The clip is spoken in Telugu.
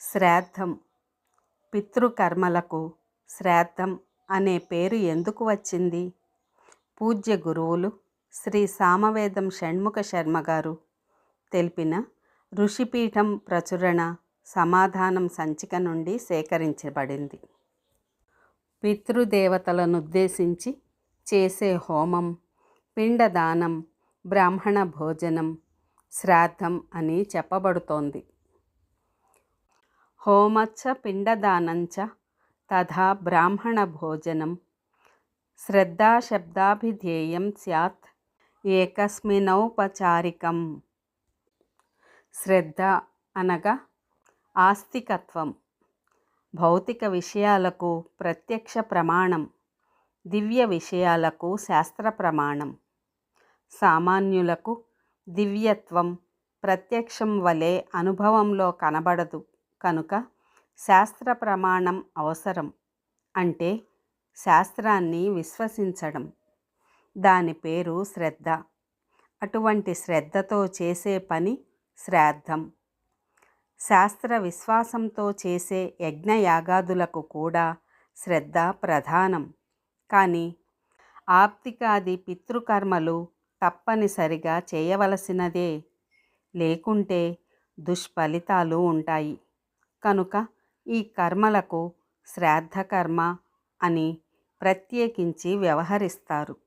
శ్రాద్ధం. పితృకర్మలకు శ్రాద్ధం అనే పేరు ఎందుకు వచ్చింది? పూజ్య గురువులు శ్రీ సామవేదం షణ్ముఖ శర్మ గారు తెలిపిన ఋషిపీఠం ప్రచురణ సమాధానం సంచిక నుండి సేకరించబడింది. పితృదేవతలను ఉద్దేశించి చేసే హోమం పిండదానం బ్రాహ్మణ భోజనం శ్రాద్ధం అని చెప్పబడుతోంది. హోమచ్చ పిండదానంచ తథా బ్రాహ్మణ భోజనం. శ్రద్ధాశబ్దాభిధేయం స్యాత్ ఏకస్మినౌపచారికం. శ్రద్ధ అనగా ఆస్తికత్వం. భౌతిక విషయాలకు ప్రత్యక్ష ప్రమాణం. దివ్య విషయాలకు శాస్త్ర ప్రమాణం. సామాన్యులకు దివ్యత్వం ప్రత్యక్షం వలె అనుభవంలో కనబడదు. కనుక శాస్త్ర ప్రమాణం అవసరం అంటే శాస్త్రాన్ని విశ్వసించడం. దాని పేరు శ్రద్ధ. అటువంటి శ్రద్ధతో చేసే పని శ్రాద్ధం. శాస్త్ర విశ్వాసంతో చేసే యజ్ఞయాగాదులకు కూడా శ్రద్ధ ప్రధానం. కానీ ఆప్తికాది పితృకర్మలు తప్పనిసరిగా చేయవలసినదే. లేకుంటే దుష్ఫలితాలు ఉంటాయి. కనుక ఈ కర్మలకు శ్రాద్ధ కర్మ అని ప్రత్యేకించి వ్యవహరిస్తారు.